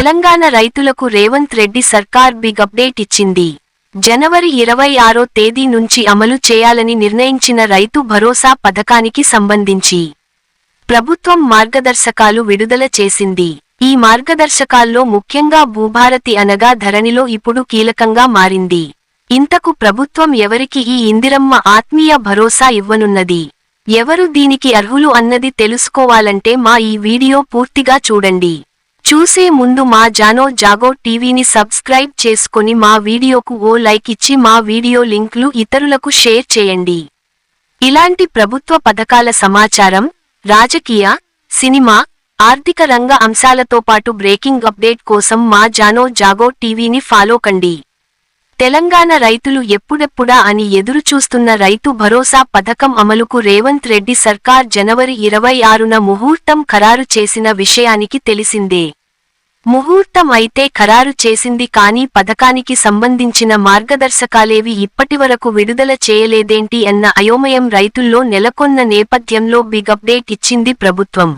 తెలంగాణ రైతులకు రేవంత్ రెడ్డి సర్కార్ big update ఇచ్చింది. జనవరి ఇరవై ఆరో తేదీ నుంచి అమలు చేయాలని నిర్ణయించిన రైతు భరోసా పథకానికి సంబంధించి ప్రభుత్వం మార్గదర్శకాలు విడుదల చేసింది. ఈ మార్గదర్శకాల్లో ముఖ్యంగా భూభారతి అనగా ధరణిలో ఇప్పుడు కీలకంగా మారింది. ఇంతకు ప్రభుత్వం ఎవరికి ఈ ఇందిరమ్మ ఆత్మీయ భరోసా ఇవ్వనున్నది? ఎవరు దీనికి అర్హులు అన్నది తెలుసుకోవాలంటే మా ఈ వీడియో పూర్తిగా చూడండి. చూసే ముందు మా జానో జాగో టీవీని సబ్స్క్రైబ్ చేసుకొని మా వీడియోకు ఓ లైక్ ఇచ్చి మా వీడియో లింక్లు ఇతరులకు షేర్ చేయండి. ఇలాంటి ప్రభుత్వ పథకాల సమాచారం రాజకీయ సినిమా ఆర్థిక రంగ అంశాలతో పాటు బ్రేకింగ్ అప్డేట్ కోసం మా జానో జాగో టీవీని ఫాలో కండి. తెలంగాణ రైతులు ఎప్పుడెప్పుడా అని ఎదురుచూస్తున్న రైతు భరోసా పథకం అమలుకు రేవంత్ రెడ్డి సర్కార్ జనవరి ఇరవై ఆరున ముహూర్తం ఖరారు చేసిన విషయానికి తెలిసిందే. ముహూర్తం అయితే ఖరారు చేసింది కానీ పథకానికి సంబంధించిన మార్గదర్శకాలేవి ఇప్పటివరకు విడుదల చేయలేదేంటి అన్న అయోమయం రైతుల్లో నెలకొన్న నేపథ్యంలో బిగ్ అప్డేట్ ఇచ్చింది ప్రభుత్వం.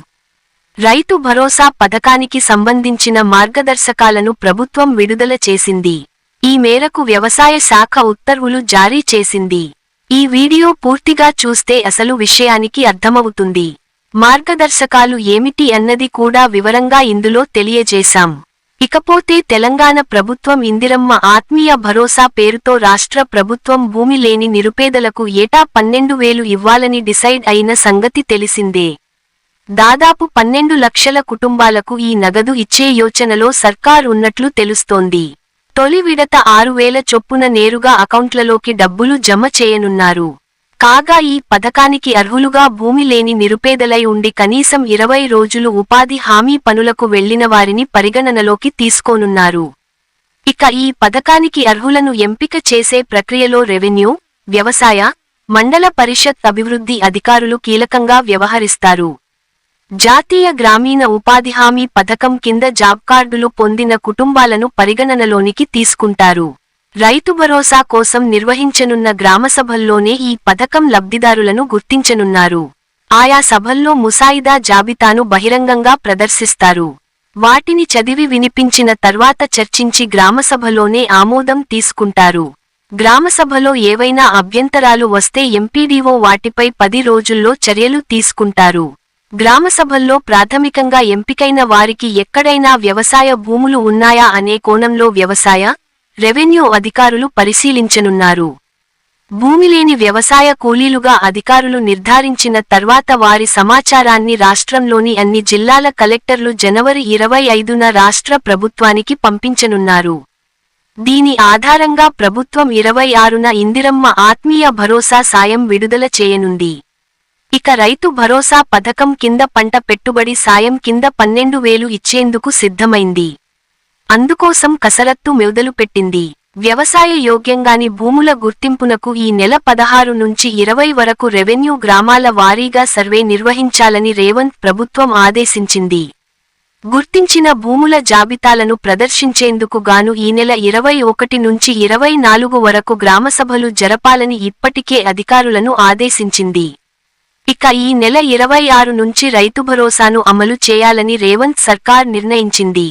రైతు భరోసా పథకానికి సంబంధించిన మార్గదర్శకాలను ప్రభుత్వం విడుదల చేసింది. ఈ మేరకు వ్యవసాయ శాఖ ఉత్తర్వులు జారీ చేసింది. ఈ వీడియో పూర్తిగా చూస్తే అసలు విషయానికి అర్థమవుతుంది. మార్గదర్శకాలు ఏమిటి అన్నది కూడా వివరంగా ఇందులో తెలియజేశాం. ఇకపోతే తెలంగాణ ప్రభుత్వం ఇందిరమ్మ ఆత్మీయ భరోసా పేరుతో రాష్ట్ర ప్రభుత్వం భూమి లేని నిరుపేదలకు ఏటా పన్నెండు వేలు ఇవ్వాలని డిసైడ్ అయిన సంగతి తెలిసిందే. దాదాపు పన్నెండు లక్షల కుటుంబాలకు ఈ నగదు ఇచ్చే యోచనలో సర్కార్ ఉన్నట్లు తెలుస్తోంది. తొలి విడత ఆరు వేల చొప్పున నేరుగా అకౌంట్లలోకి డబ్బులు జమ చేయనున్నారు. కాగా ఈ పథకానికి అర్హులుగా భూమి లేని నిరుపేదలై ఉండి కనీసం ఇరవై రోజులు ఉపాధి హామీ పనులకు వెళ్ళిన వారిని పరిగణనలోకి తీసుకోనున్నారు. ఇక ఈ పథకానికి అర్హులను ఎంపిక చేసే ప్రక్రియలో రెవెన్యూ వ్యవసాయ మండల పరిషత్ అభివృద్ధి అధికారులు కీలకంగా వ్యవహరిస్తారు. జాతీయ గ్రామీణ ఉపాధి హామీ పథకం కింద జాబ్ కార్డులు పొందిన కుటుంబాలను పరిగణనలోనికి తీసుకుంటారు. రైతు భరోసా కోసం నిర్వహించనున్న గ్రామసభల్లోనే ఈ పథకం లబ్ధిదారులను గుర్తించనున్నారు. ఆయా సభల్లో ముసాయిదా జాబితాను బహిరంగంగా ప్రదర్శిస్తారు. వాటిని చదివి వినిపించిన తర్వాత చర్చించి గ్రామసభలోనే ఆమోదం తీసుకుంటారు. గ్రామసభలో ఏవైనా అభ్యంతరాలు వస్తే ఎంపీడీఓ వాటిపై పది రోజుల్లో చర్యలు తీసుకుంటారు. గ్రామసభల్లో ప్రాథమికంగా ఎంపికైన వారికి ఎక్కడైనా వ్యవసాయ భూములు ఉన్నాయా అనే కోణంలో వ్యవసాయ రెవెన్యూ అధికారులు పరిశీలించనున్నారు. భూమిలేని వ్యవసాయ కూలీలుగా అధికారులు నిర్ధారించిన తర్వాత వారి సమాచారాన్ని రాష్ట్రంలోని అన్ని జిల్లాల కలెక్టర్లు జనవరి ఇరవై ఐదున రాష్ట్ర ప్రభుత్వానికి పంపించనున్నారు. దీని ఆధారంగా ప్రభుత్వం ఇరవై ఆరున ఇందిరమ్మ ఆత్మీయ భరోసా సాయం విడుదల చేయనుంది. ఇక రైతు భరోసా పథకం కింద పంట పెట్టుబడి సాయం కింద పన్నెండు వేలు ఇచ్చేందుకు సిద్ధమైంది. అందుకోసం కసరత్తు మెదలుపెట్టింది వ్యవసాయ యోగ్యంగాని భూముల గుర్తింపునకు ఈ నెల పదహారు నుంచి ఇరవై వరకు రెవెన్యూ గ్రామాల వారీగా సర్వే నిర్వహించాలని రేవంత్ ప్రభుత్వం ఆదేశించింది. గుర్తించిన భూముల జాబితాలను ప్రదర్శించేందుకు గాను ఈ నెల ఇరవై ఒకటి నుంచి ఇరవై నాలుగు వరకు గ్రామసభలు జరపాలని ఇప్పటికే అధికారులను ఆదేశించింది. ఇక ఈ నెల ఇరవై ఆరు నుంచి రైతు భరోసాను అమలు చేయాలని రేవంత్ సర్కార్ నిర్ణయించింది.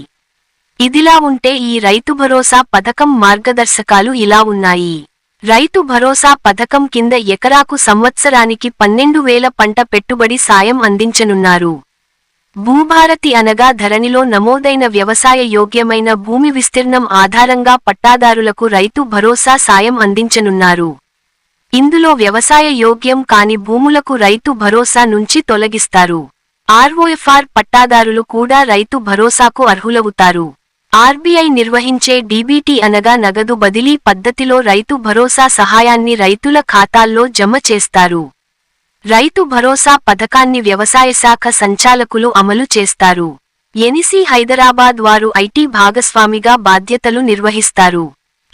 ఇదిలా ఉంటే ఈ రైతు భరోసా పథకం మార్గదర్శకాలు ఇలా ఉన్నాయి. రైతు భరోసా పథకం కింద ఎకరాకు సంవత్సరానికి పన్నెండు వేల పంట పెట్టుబడి సాయం అందించనున్నారు. భూభారతి అనగా ధరణిలో నమోదైన వ్యవసాయ యోగ్యమైన భూమి విస్తీర్ణం ఆధారంగా పట్టాదారులకు రైతు భరోసా సాయం అందించనున్నారు. ఇందులో వ్యవసాయ యోగ్యం కాని భూములకు రైతు భరోసా నుంచి తొలగిస్తారు. ఆర్ఓఎఫ్ఆర్ పట్టాదారులు కూడా రైతు భరోసాకు అర్హులవుతారు. ఆర్బీఐ నిర్వహించే డీబీటీ అనగా నగదు బదిలీ పద్ధతిలో రైతు భరోసా సహాయాన్ని రైతుల ఖాతాల్లో జమ చేస్తారు. రైతు భరోసా పథకాన్ని వ్యవసాయ శాఖ సంచాలకులు అమలు చేస్తారు. ఎనిసి హైదరాబాద్ వారు ఐటీ భాగస్వామిగా బాధ్యతలు నిర్వహిస్తారు.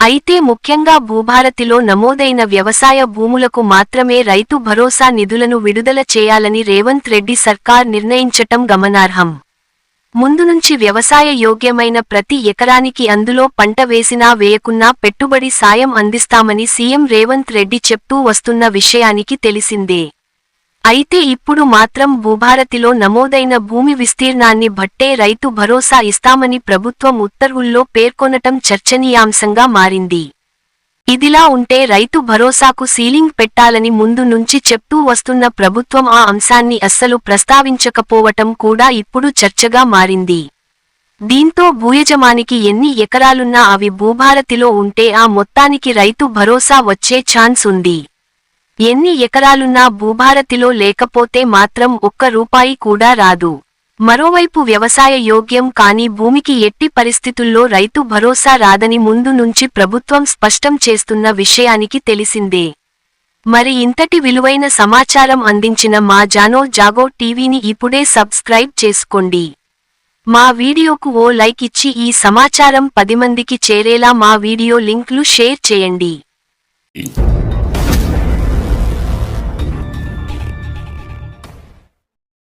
అయితే ముఖ్యంగా భూభారతిలో నమోదైన వ్యవసాయ భూములకు మాత్రమే రైతు భరోసా నిధులను విడుదల చేయాలని రేవంత్ రెడ్డి సర్కార్ నిర్ణయించటం గమనార్హం. ముందు నుంచి వ్యవసాయ యోగ్యమైన ప్రతి ఎకరానికి అందులో పంట వేసినా వేయకున్నా పెట్టుబడి సాయం అందిస్తామని సీఎం రేవంత్ రెడ్డి చెప్తూ వస్తున్న విషయానికి తెలిసిందే. అయితే ఇప్పుడు మాత్రం భూభారతిలో నమోదైన భూమి విస్తీర్ణాన్ని బట్టే రైతు భరోసా ఇస్తామని ప్రభుత్వం ఉత్తర్వుల్లో పేర్కొనటం చర్చనీయాంశంగా మారింది. ఇదిలా ఉంటే రైతు భరోసాకు సీలింగ్ పెట్టాలని ముందు నుంచి చెప్తూ వస్తున్న ప్రభుత్వం ఆ అంశాన్ని అస్సలు ప్రస్తావించకపోవటం కూడా ఇప్పుడు చర్చగా మారింది. దీంతో భూయజమానికి ఎన్ని ఎకరాలున్నా అవి భూభారతిలో ఉంటే ఆ మొత్తానికి రైతు భరోసా వచ్చే ఛాన్స్ ఉంది. ఎన్ని ఎకరాలున్నా భూభారతిలో లేకపోతే మాత్రం ఒక్క రూపాయి కూడా రాదు. మరోవైపు వ్యవసాయ యోగ్యం కాని భూమికి ఎట్టి పరిస్థితుల్లో రైతు భరోసా రాదని ముందు నుంచి ప్రభుత్వం స్పష్టం చేస్తున్న విషయానికి తెలిసిందే. మరి ఇంతటి విలువైన సమాచారం అందించిన మా జానో జాగో టీవీని ఇప్పుడే సబ్స్క్రైబ్ చేసుకోండి. మా వీడియోకు ఓ లైక్ ఇచ్చి ఈ సమాచారం పది మందికి చేరేలా మా వీడియో లింక్లు షేర్ చేయండి.